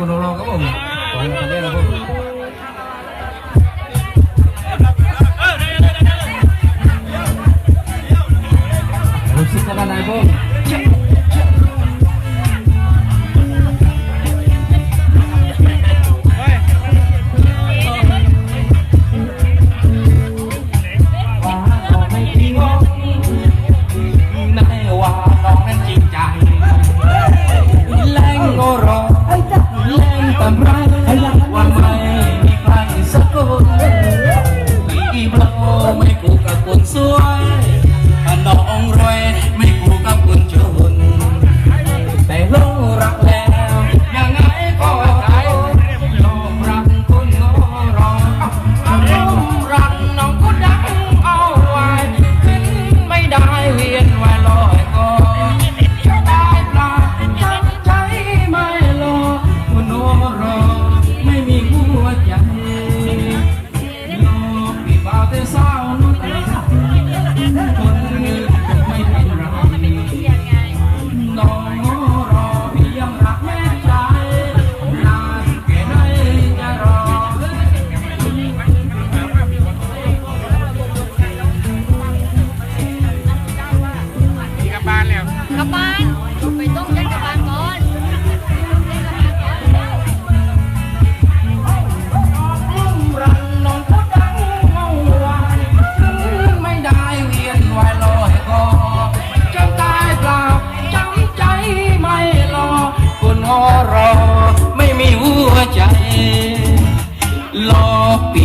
Na lang ako. Ka din ako.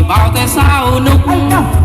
bawat sa unok